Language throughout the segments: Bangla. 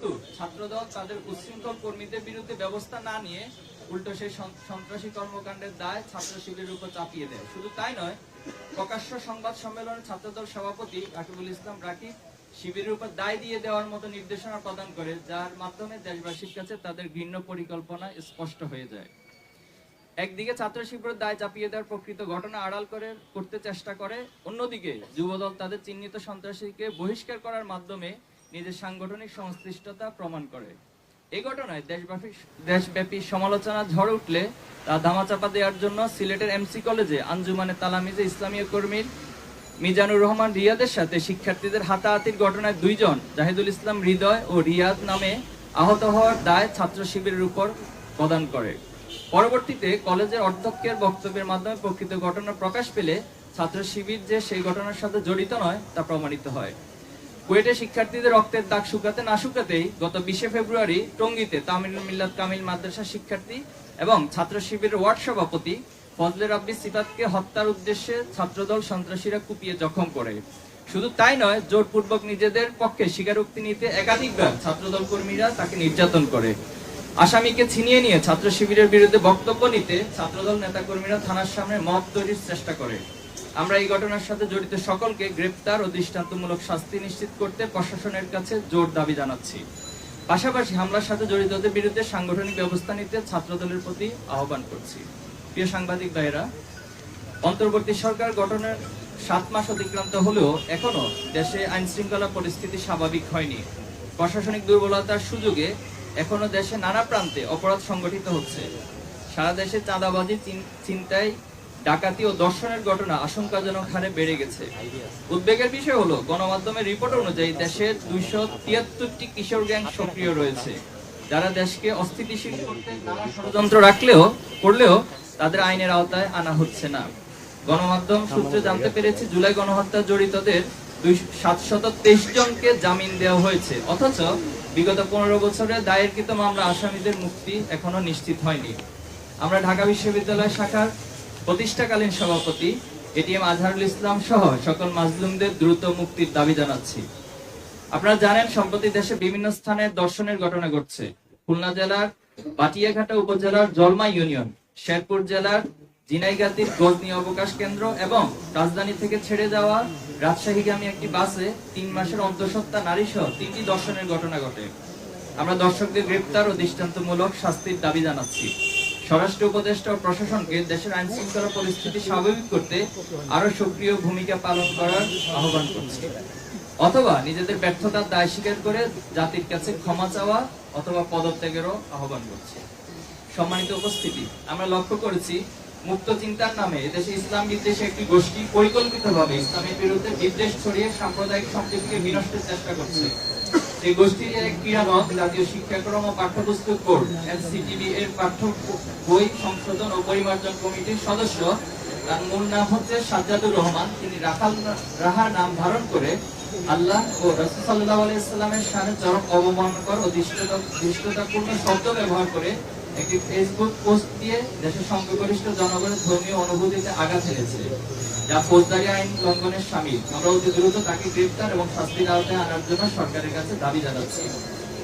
কিন্তু ছাত্রদল তাদের উচ্ছৃঙ্খল কর্মীদের বিরুদ্ধে ব্যবস্থা না নিয়ে উল্টো সেই সন্ত্রাসী কর্মকাণ্ডের দায় ছাত্র শিবিরের উপর চাপিয়ে দেয়। শুধু তাই নয়, প্রকাশ্য সংবাদ সম্মেলনে ছাত্রদল সভাপতি রাকিবুল ইসলাম রাকিব শিবিরের উপর দায় দিয়ে দেওয়ার মতো নির্দেশনা প্রদান করে, যার মাধ্যমে দেশবাসীর কাছে তাদের ঘৃণ্য পরিকল্পনা স্পষ্ট হয়ে যায়। একদিকে ছাত্র শিবিরের দায় চাপিয়ে দেওয়ার প্রকৃত ঘটনা আড়াল করে, করতে চেষ্টা করে, অন্যদিকে যুবদল তাদের চিহ্নিত সন্ত্রাসীকে বহিষ্কার করার মাধ্যমে নিজের সাংগঠনিক সংশ্লিষ্টতা প্রমাণ করে। এই ঘটনায় দেশব্যাপী দেশব্যাপী সমালোচনা ঝড় উঠলে তা ধামাচাপা দেওয়ার জন্য সিলেটের এমসি কলেজে আঞ্জুমানে তালামিজে ইসলামীয় কর্মীর মিজানুর রহমান রিয়াদের সাথে শিক্ষার্থীদের হাতাহাতির ঘটনায় দুইজন, জাহিদুল ইসলাম হৃদয় ও রিয়াদ নামে আহত হওয়ার দায় ছাত্র শিবিরের উপর প্রদান করে। পরবর্তীতে কলেজের অধ্যক্ষের বক্তব্যের মাধ্যমে প্রকৃত ঘটনা প্রকাশ পেলে ছাত্র শিবির যে সেই ঘটনার সাথে জড়িত নয় তা প্রমাণিত হয়। কুয়েটে শিক্ষার্থীদের রক্তের দাগ শুকাতে না শুকাতেই গত বিশে ফেব্রুয়ারি টঙ্গীতে তামিল মিল্লাত কামিল মাদ্রাসা শিক্ষার্থী এবং ছাত্র শিবিরের ওয়ার্ড সভাপতি ফজলে রাব্বি সিফাতকে হত্যার উদ্দেশ্যে ছাত্রদল সন্ত্রাসীরা কুপিয়ে জখম করে। শুধু তাই নয়, জোরপূর্বক নিজেদের পক্ষে স্বীকারোক্তি নিতে একাধিকবার ছাত্রদল কর্মীরা তাকে নির্যাতন করে। আসামিকে ছিনিয়ে নিয়ে ছাত্র শিবিরের বিরুদ্ধে বক্তব্য নিতে ছাত্রদল নেতাকর্মীরা থানার সামনে মত তৈরির চেষ্টা করে। আমরা এই ঘটনার সাথে জড়িত সকলকে গ্রেপ্তার ও দৃষ্টান্তমূলক শাস্তি নিশ্চিত করতে প্রশাসনের কাছে জোর দাবি জানাচ্ছি। পাশাপাশি হামলার সাথে জড়িতদের বিরুদ্ধে সাংগঠনিক ব্যবস্থা নিতে ছাত্রদলের প্রতি আহ্বান করছি। প্রিয় সাংবাদিক ভাইয়েরা, অন্তর্বর্তী সরকার গঠনের সাত মাস অতিক্রান্ত হলেও এখনও দেশে আইন শৃঙ্খলা পরিস্থিতি স্বাভাবিক হয়নি। প্রশাসনিক দুর্বলতার সুযোগে এখনও দেশে নানা প্রান্তে অপরাধ সংগঠিত হচ্ছে। সারা দেশে চাঁদাবাজি চিন- ছিনতাই ডাকাতি ও দর্শনের ঘটনা আশঙ্কাজনক হারে বেড়ে গেছে। উদ্বেগের বিষয় হলো, গণমাধ্যমের রিপোর্ট অনুযায়ী দেশের দুইশো তিয়াত্তরটি কিশোর গ্যাং সক্রিয় রয়েছে। যারা দেশকে অস্থিতিশীল করতে ষড়যন্ত্র রাখলেও, করলেও তাদের আইনের আওতায় আনা হচ্ছে না। গণমাধ্যম সূত্রে জানতে পেরেছি, জুলাই গণহত্যা জড়িতদের দুই সাতশত তেইশ জনকে জামিন দেওয়া হয়েছে। অথচ বিগত পনেরো বছরে দায়েরকৃত মামলা আসামিদের মুক্তি এখনও নিশ্চিত হয়নি। আমরা ঢাকা বিশ্ববিদ্যালয় শাখার প্রতিষ্ঠাকালীন সভাপতি এটিএম আজহারুল ইসলাম সহ সকল মাজলুমদের দ্রুত মুক্তির দাবি জানাচ্ছি। আপনারা জানেন, সম্প্রতি দেশে বিভিন্ন স্থানে দর্শনের ঘটনা ঘটছে। খুলনা জেলার বাটিয়াঘাটা উপজেলার জলমা ইউনিয়ন, শেরপুর জেলার জিনাইগাতির গজনি অবকাশ কেন্দ্র এবং রাজধানী থেকে ছেড়ে যাওয়া রাজশাহীগামী একটি বাসে তিন মাসের অন্তঃসত্ত্বা নারী সহ তিনটি দর্শনের ঘটনা ঘটে। আমরা দর্শকদের গ্রেপ্তার ও দৃষ্টান্তমূলক শাস্তির দাবি জানাচ্ছি। স্বরাষ্ট্র উপদেষ্টা ও প্রশাসনকে দেশের আইন শৃঙ্খলা পরিস্থিতি স্বাভাবিক করতে আরও সক্রিয় ভূমিকা পালন করার আহ্বান করছি। অথবা নিজেদের ব্যর্থতার দায় স্বীকার করে জাতির কাছে ক্ষমা চাওয়া অথবা পদত্যাগেরও আহ্বান করছে। সম্মানিত উপস্থিতি, আমরা লক্ষ্য করেছি মুক্ত চিন্তার নামে এদেশে ইসলাম বিদ্বেষে একটি গোষ্ঠী পরিকল্পিতভাবে ইসলামের বিরুদ্ধে বিদ্বেষ ছড়িয়ে সাম্প্রদায়িক সম্প্রীতিকে বিনষ্টের চেষ্টা করছে। এই গোষ্ঠীর এক জাতীয় শিক্ষাক্রম ও পাঠ্যপুস্তক এনসিটিবি এর পাঠ্য বই সংশোধন ও পরিমার্জন কমিটির সদস্য। তার মূল নাম হচ্ছে সাজ্জাদুর রহমান। তিনি রাখাল রাহার নাম ধারণ করে আল্লাহ ও রসুল্লাহ সাল্লাহ আলাইসাল্লামের সামনে চরম অবমানকর ও দৃষ্টতা- দৃষ্টতাপূর্ণ শব্দ ব্যবহার করে একটি ফেসবুক পোস্ট দিয়ে দেশের সংখ্যাগরিষ্ঠ জনগণের ধর্মীয় অনুভূতিতে আঘাত এনেছে যা ফৌজদারি আইন লঙ্ঘনের সামিল। আমরা অতি দ্রুত তাকে গ্রেফতার এবং শাস্তির আওতায় আনার জন্য সরকারের কাছে দাবি জানাচ্ছি।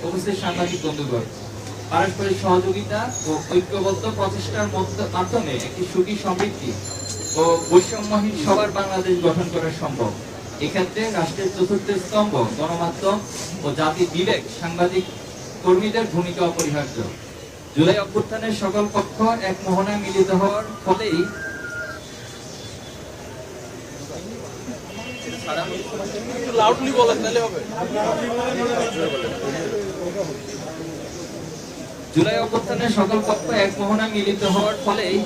উপস্থিত সাংবাদিক বন্ধুগণ, পারস্পরিক সহযোগিতা ও ঐক্যবদ্ধ প্রচেষ্টার মাধ্যমে একটি সুখী সমৃদ্ধি ও বৈষম্যহীন সবার বাংলাদেশ গঠন করা সম্ভব। এক্ষেত্রে রাষ্ট্রের চতুর্থ স্তম্ভ গণমাধ্যম ও জাতির বিবেক সাংবাদিক কর্মীদের ভূমিকা অপরিহার্য। জুলাই অভ্যুত্থানের সকল পক্ষ এক মোহনায় মিলিত হওয়ার ফলেই জুলাই অভ্যুত্থানের সকল পক্ষ এক মোহনায় মিলিত হওয়ার ফলেই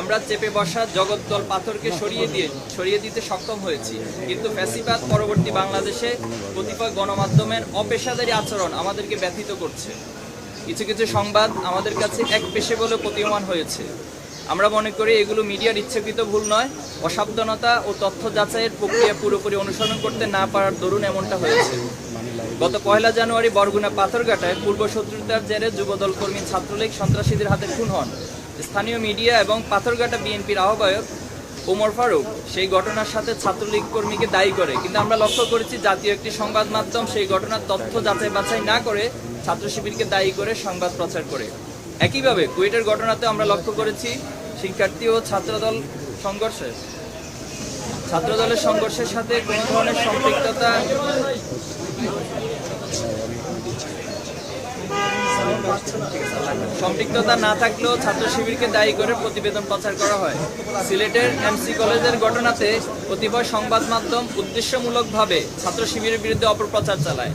আমরা চেপে বসা জগদ্দল পাথরকে সরিয়ে দিয়ে সরিয়ে দিতে সক্ষম হয়েছি। কিন্তু ফ্যাসিবাদ পরবর্তী বাংলাদেশে কতিপয় গণমাধ্যমের অপেশাদারী আচরণ আমাদেরকে ব্যথিত করছে। কিছু কিছু সংবাদ আমাদের কাছে এক পেশে বলে প্রতীয়মান হয়েছে। আমরা মনে করি এগুলো মিডিয়ার ইচ্ছাকৃত ভুল নয়। অসাবধানতা ও তথ্য যাচাইয়ের প্রক্রিয়া পুরোপুরি অনুসরণ করতে না পারার দরুন এমনটা হয়েছে। গত পয়লা জানুয়ারি বরগুনা পাথরঘাটায় পূর্ব শত্রুতার জেরে যুবদল কর্মী ছাত্রলীগ সন্ত্রাসীদের হাতে খুন হন। স্থানীয় মিডিয়া এবং পাথরঘাটা বিএনপির আহ্বায়ক ওমর ফারুক সেই ঘটনার সাথে ছাত্রলীগ কর্মীকে দায়ী করে। কিন্তু আমরা লক্ষ্য করেছি জাতীয় একটি সংবাদ মাধ্যম সেই ঘটনার তথ্য যাচাই বাছাই না করে ছাত্র শিবিরকে দায়ী করে সংবাদ প্রচার করে। একইভাবে কুয়েটের ঘটনাতে আমরা লক্ষ্য করেছি শিক্ষার্থী ও ছাত্রদল সংঘর্ষে। ছাত্রদলের সংঘর্ষের সাথে কোনো ধরনের সম্পৃক্ততা সম্পৃক্ততা না থাকলেও ছাত্র শিবিরকে দায়ী করে প্রতিবেদন প্রচার করা হয়। সিলেটের এমসি কলেজের ঘটনাতে কতিপয় সংবাদ মাধ্যম উদ্দেশ্যমূলকভাবে ছাত্র শিবিরের বিরুদ্ধে অপপ্রচার চালায়।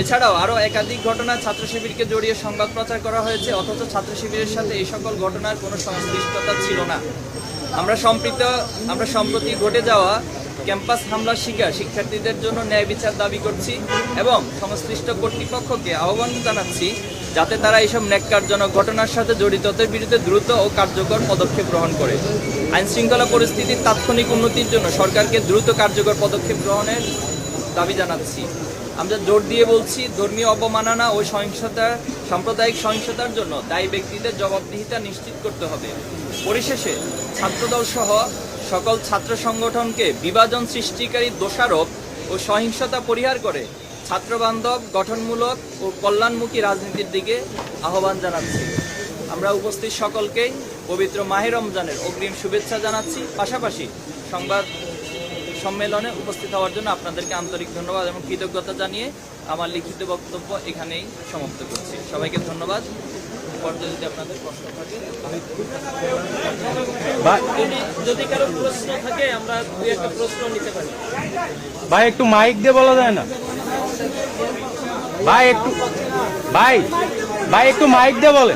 এছাড়াও আরও একাধিক ঘটনা ছাত্র শিবিরকে জড়িয়ে সংবাদ প্রচার করা হয়েছে, অথচ ছাত্র শিবিরের সাথে এই সকল ঘটনার কোনো সংশ্লিষ্টতা ছিল না। আমরা সম্পৃক্ত, আমরা সম্প্রতি ঘটে যাওয়া ক্যাম্পাস হামলার শিকার শিক্ষার্থীদের জন্য ন্যায় বিচার দাবি করছি এবং সংশ্লিষ্ট কর্তৃপক্ষকে আহ্বান জানাচ্ছি যাতে তারা এইসব ন্যাক্কারজনক ঘটনার সাথে জড়িতদের বিরুদ্ধে দ্রুত ও কার্যকর পদক্ষেপ গ্রহণ করে। আইন শৃঙ্খলা পরিস্থিতির তাৎক্ষণিক উন্নতির জন্য সরকারকে দ্রুত কার্যকর পদক্ষেপ গ্রহণের দাবি জানাচ্ছি। আমরা জোর দিয়ে বলছি, ধর্মীয় অবমাননা ও সহিংসতা, সাম্প্রদায়িক সহিংসতার জন্য দায়ী ব্যক্তিদের জবাবদিহিতা নিশ্চিত করতে হবে। পরিশেষে ছাত্রদল সহ সকল ছাত্র সংগঠনকে বিভাজন সৃষ্টিকারী দোষারোপ ও সহিংসতা পরিহার করে ছাত্রবান্ধব গঠনমূলক ও কল্যাণমুখী রাজনীতির দিকে আহ্বান জানাচ্ছি। আমরা উপস্থিত সকলকেই পবিত্র মাহে রমজানের অগ্রিম শুভেচ্ছা জানাচ্ছি। পাশাপাশি সংবাদ সম্মেলনে উপস্থিত হওয়ার জন্য আপনাদেরকে আন্তরিক ধন্যবাদ এবং কৃতজ্ঞতা জানিয়ে আমার লিখিত বক্তব্য এখানেই সমাপ্ত করছি। সবাইকে ধন্যবাদ। পর্যায়ে যদি আপনাদের প্রশ্ন থাকে। যদি কারও প্রশ্ন থাকে আমরা দুই একটা প্রশ্ন নিতে পারি। ভাই একটু মাইক দিয়ে বলা যায় না? ভাই একটু ভাই ভাই একটু মাইক দিয়ে বলে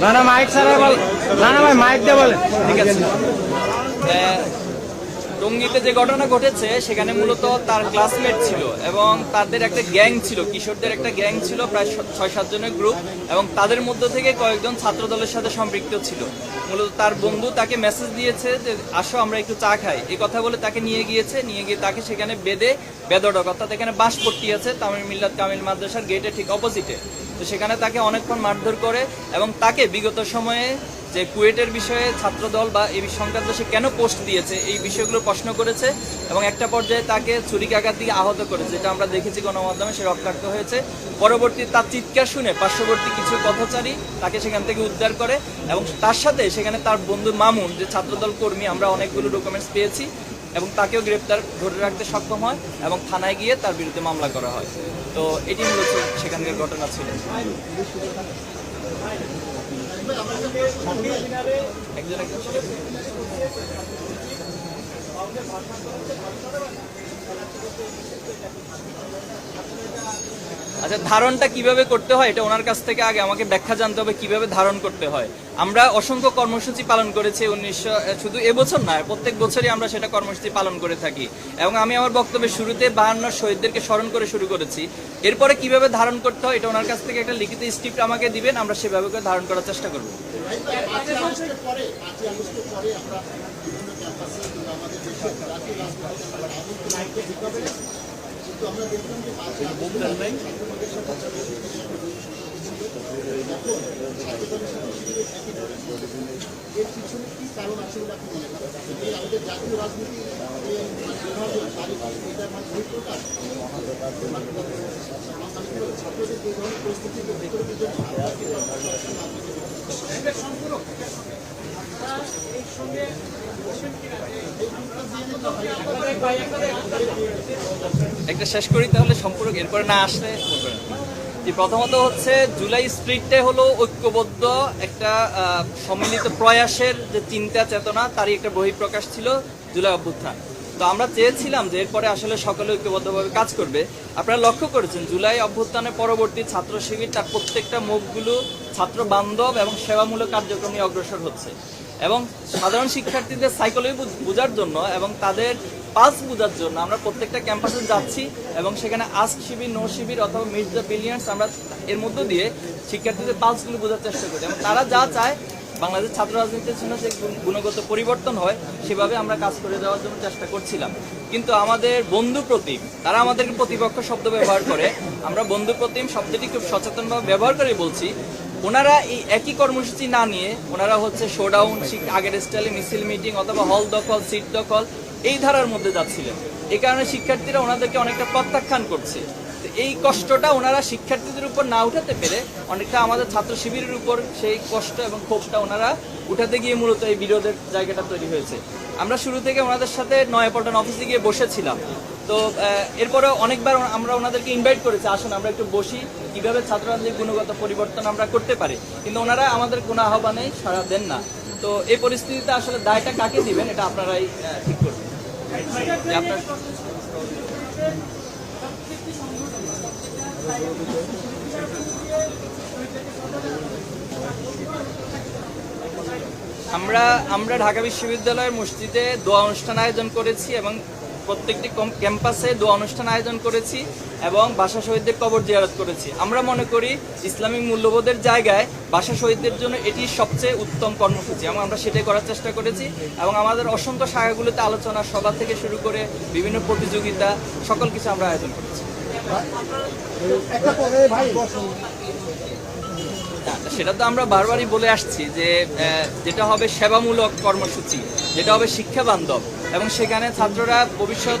না না মাইক ছাড়া বল না না ভাই মাইক দিয়ে বলে ঠিক আছে। টঙ্গীতে যে ঘটনা ঘটেছে, সেখানে মূলত তার ক্লাসমেট ছিল এবং তাদের একটা গ্যাং ছিল, কিশোরদের একটা গ্যাং ছিল, প্রায় ছয় সাতজনের গ্রুপ এবং তাদের মধ্য থেকে কয়েকজন ছাত্র দলের সাথে সম্পৃক্ত ছিল। মূলত তার বন্ধু তাকে মেসেজ দিয়েছে যে, আসো, আমরা একটু চা খাই। এই কথা বলে তাকে নিয়ে গিয়েছে, নিয়ে গিয়ে তাকে সেখানে বেদে বেদডক অর্থাৎ এখানে বাস পট্টি আছে তামিল মিল্লাত কামিল মাদ্রাসার গেটের ঠিক অপোজিটে তো সেখানে তাকে অনেকক্ষণ মারধর করে এবং তাকে বিগত সময়ে যে কুয়েটের বিষয়ে ছাত্রদল বা এই সংক্রান্ত সে কেন পোস্ট দিয়েছে, এই বিষয়গুলো প্রশ্ন করেছে এবং একটা পর্যায়ে তাকে ছুরিকাঘাত দিয়ে আহত করেছে, যেটা আমরা দেখেছি গণমাধ্যমে সে রক্তাক্ত হয়েছে। পরবর্তী তার চিৎকার শুনে পার্শ্ববর্তী কিছু পথচারী তাকে সেখান থেকে উদ্ধার করে এবং তার সাথে সেখানে তার বন্ধু মামুন, যে ছাত্রদল কর্মী, আমরা অনেকগুলো ডকুমেন্টস পেয়েছি এবং তাকেও গ্রেপ্তার ধরে রাখতে সক্ষম হয় এবং থানায় গিয়ে তার বিরুদ্ধে মামলা করা হয়। তো এটি মূলত সেখানকার ঘটনা ছিল। একজন একজন। আচ্ছা ধারণটা কীভাবে করতে হয় এটা ওনার কাছ থেকে আগে আমাকে ব্যাখ্যা জানতে হবে কীভাবে ধারণ করতে হয়। আমরা অসংখ্য কর্মসূচি পালন করেছি উনিশশো শুধু এবছর নয় প্রত্যেক বছরই আমরা সেটা কর্মসূচি পালন করে থাকি। এবং আমি আমার বক্তব্যের শুরুতে বাহান্ন শহীদদেরকে স্মরণ করে শুরু করেছি। এরপরে কীভাবে ধারণ করতে হয় এটা ওনার কাছ থেকে একটা লিখিত স্ক্রিপ্ট আমাকে দিবেন, আমরা সেভাবে করে ধারণ করার চেষ্টা করব। কিন্তু যে এর পিছনে কি কারণ আছে বলে আপনি মনে করেন আমাদের জাতীয় রাজনীতি ছাত্রদের একটা শেষ করি তাহলে সম্পূর্ণ, এরপরে না আসলে যে প্রথমত হচ্ছে জুলাই স্প্রিটটাই হলো ঐক্যবদ্ধ একটা সম্মিলিত প্রয়াসের যে চিন্তা চেতনা, তারই একটা বহিঃপ্রকাশ ছিল জুলাই অভ্যুত্থান। তো আমরা চেয়েছিলাম যে এরপরে আসলে সকলে ঐক্যবদ্ধভাবে কাজ করবে। আপনারা লক্ষ্য করেছেন, জুলাই অভ্যুত্থানের পরবর্তী ছাত্র শিবির তার প্রত্যেকটা মুখগুলো ছাত্র বান্ধব এবং সেবামূলক কার্যক্রম অগ্রসর হচ্ছে। এবং সাধারণ শিক্ষার্থীদের সাইকোলজি বোঝার জন্য এবং তাদের পাস বোঝার জন্য আমরা প্রত্যেকটা ক্যাম্পাসে যাচ্ছি এবং সেখানে আস্ক শিবির, নো শিবির অথবা মিট দ্য বিলিয়ন্স আমরা এর মধ্য দিয়ে শিক্ষার্থীদের পালসগুলো বোঝার চেষ্টা করি। এবং তারা যা চায় বাংলাদেশ ছাত্র রাজনীতির জন্য যে গুণগত পরিবর্তন হয়, সেভাবে আমরা কাজ করে যাওয়ার জন্য চেষ্টা করছিলাম। কিন্তু আমাদের বন্ধু প্রতিম, তারা আমাদের প্রতিপক্ষ শব্দ ব্যবহার করে। আমরা বন্ধু প্রতিম শব্দটি খুব সচেতনভাবে ব্যবহার করে বলছি। ওনারা এই একই কর্মসূচি না নিয়ে, ওনারা হচ্ছে শোডাউন আগের স্টাইলে মিছিল মিটিং অথবা হল দখল সিট দখল, এই ধারার মধ্যে যাচ্ছিলেন। এই কারণে শিক্ষার্থীরা ওনাদেরকে অনেকটা প্রত্যাখ্যান করছে। এই কষ্টটা ওনারা শিক্ষার্থীদের উপর না উঠাতে পেরে অনেকটা আমাদের ছাত্র শিবিরের উপর সেই কষ্ট এবং ক্ষোভটা ওনারা উঠাতে গিয়ে মূলত এই বিরোধের জায়গাটা তৈরি হয়েছে। আমরা শুরু থেকে ওনাদের সাথে নয়াপল্টন অফিসে গিয়ে বসেছিলাম। তো এরপরে অনেকবার আমরা ওনাদেরকে ইনভাইট করেছি আসুন আমরা একটু বসি কীভাবে ছাত্র রাজনীতির গুণগত পরিবর্তন আমরা করতে পারি। কিন্তু ওনারা আমাদের কোনো আহ্বানে সাড়া দেন না। তো এই পরিস্থিতিতে আসলে দায়টা কাকে দিবেন এটা আপনারাই ঠিক করবেন। যে আপনার আমরা আমরা ঢাকা বিশ্ববিদ্যালয়ের মসজিদে দোয়া অনুষ্ঠান আয়োজন করেছি এবং প্রত্যেকটি ক্যাম্পাসে দোয়া অনুষ্ঠান আয়োজন করেছি এবং ভাষা শহীদদের কবর জিয়ারত করেছি। আমরা মনে করি ইসলামিক মূল্যবোধের জায়গায় ভাষা শহীদদের জন্য এটি সবচেয়ে উত্তম কর্মসূচি এবং আমরা সেটাই করার চেষ্টা করেছি এবং আমাদের অসংখ্য শাখাগুলোতে আলোচনা সভা থেকে শুরু করে বিভিন্ন প্রতিযোগিতা সকল কিছু আমরা আয়োজন করেছি। সেটা তো আমরা বারবারই বলে আসছি যে যেটা হবে সেবামূলক কর্মসূচি যেটা হবে শিক্ষা বান্ধব এবং সেখানে ছাত্ররা ভবিষ্যৎ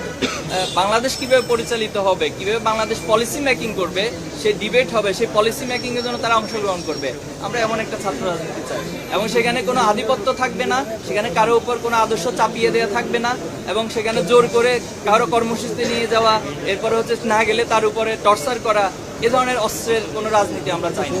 বাংলাদেশ কীভাবে পরিচালিত হবে, কীভাবে বাংলাদেশ পলিসি মেকিং করবে সেই ডিবেট হবে, সেই পলিসি মেকিং এর জন্য তারা অংশগ্রহণ করবে। আমরা এমন একটা ছাত্র রাজনীতি চাই। এবং সেখানে কোনো আধিপত্য থাকবে না, সেখানে কারও উপর কোনো আদর্শ চাপিয়ে দেওয়া থাকবে না, এবং সেখানে জোর করে কারও কর্মসূচিতে নিয়ে যাওয়া, এরপরে হচ্ছে না গেলে তার উপরে টর্চার করা, এ ধরনের অস্ত্রের কোনো রাজনীতি আমরা চাই না।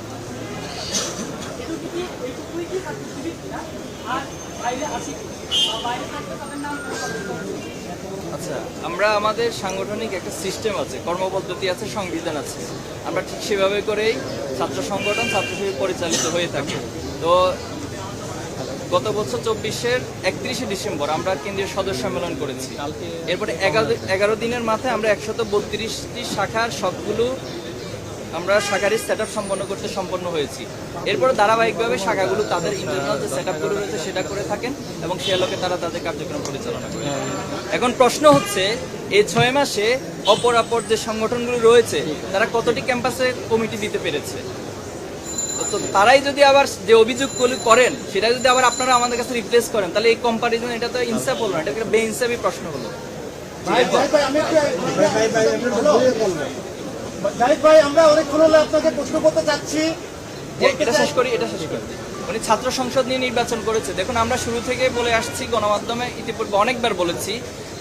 আচ্ছা আমরা আমাদের সাংগঠনিক একটা সিস্টেম আছে, কর্মপদ্ধতি আছে, সংবিধান আছে। আমরা ঠিক সেভাবে করেই ছাত্র সংগঠন, ছাত্র শিবির পরিচালিত হয়ে থাকি। তো গত বছর চব্বিশের একত্রিশে ডিসেম্বর আমরা কেন্দ্রীয় সদস্য সম্মেলন করেছি। এরপরে এগারো দিনের মাথায় আমরা একশত বত্রিশটি শাখার সবগুলো আমরা শাখারি সেট আপ সম্পন্ন করতে সম্পন্ন হয়েছি। এরপরে ধারাবাহিকভাবে শাখাগুলো তাদের ইন্টারনাল যে সেট আপগুলো রয়েছে সেটা করে থাকেন এবং সে আলোকে তারা তাদের কার্যক্রম পরিচালনা করে এখন প্রশ্ন হচ্ছে এই ছয় মাসে অপর অপর যে সংগঠনগুলো রয়েছে তারা কতটি ক্যাম্পাসে কমিটি দিতে পেরেছে? তো তারাই যদি আবার যে অভিযোগগুলো করেন সেটা যদি আবার আপনারা আমাদের কাছে রিপ্লেস করেন তাহলে এই কম্পারিজন এটা তো ইনসাফ হলো না এটা একটা বেইনসাফি প্রশ্ন হলো। জাহিদ আপনাকে প্রশ্ন করতে চাচ্ছি। এটা শেষ করি, এটা শেষ করি। ছাত্র সংসদ নিয়ে নির্বাচন করেছে। দেখুন, আমরা শুরু থেকে বলে আসছি গণমাধ্যমে, ইতিপূর্বে অনেকবার বলেছি।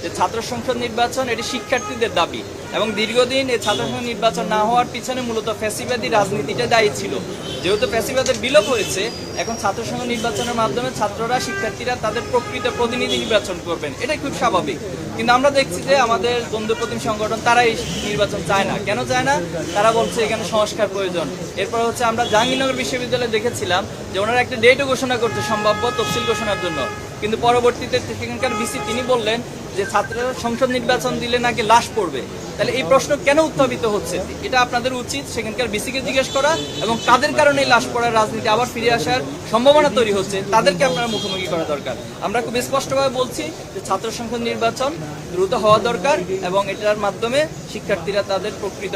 যে ছাত্র সংসদ নির্বাচন, এটি শিক্ষার্থীদের দাবি। এবং দীর্ঘদিন এই ছাত্র সংসদ নির্বাচন না হওয়ার পিছনে মূলত ফ্যাসিবাদী রাজনীতিটা দায়ী ছিল। যেহেতু ফ্যাসিবাদের বিলোপ হয়েছে, এখন ছাত্র সংসদ নির্বাচনের মাধ্যমে ছাত্ররা, শিক্ষার্থীরা তাদের প্রকৃত প্রতিনিধি নির্বাচন করবেন। এটাই খুব স্বাভাবিক। কিন্তু আমরা দেখছি যে আমাদের বন্ধু প্রতিম সংগঠন, তারাই নির্বাচন চায় না। কেন চায় না? তারা বলছে এখানে সংস্কার প্রয়োজন। এরপর হচ্ছে আমরা জাহাঙ্গীরনগর বিশ্ববিদ্যালয়ে দেখেছিলাম যে ওনারা একটা ডেটও ঘোষণা করছে সম্ভাব্য তফসিল ঘোষণার জন্য। কিন্তু পরবর্তীতে সেখানকার বিসি তিনি বললেন যে ছাত্ররা সংসদ নির্বাচন দিলে নাকি লাশ পড়বে? তাহলে এই প্রশ্ন কেন উত্থাপিত হচ্ছে? এটা আপনাদের উচিত সেখানকার বিসিকে জিজ্ঞেস করা এবং কাদের কারণে লাশ পড়ার রাজনীতি আবার ফিরে আসার সম্ভাবনা তৈরি হচ্ছে। তাদেরকে আপনারা মুখোমুখি করা দরকার। আমরা খুব স্পষ্টভাবে বলছি যে ছাত্র সংসদ নির্বাচন দ্রুত হওয়া দরকার এবং এটার মাধ্যমে শিক্ষার্থীরা তাদের প্রকৃত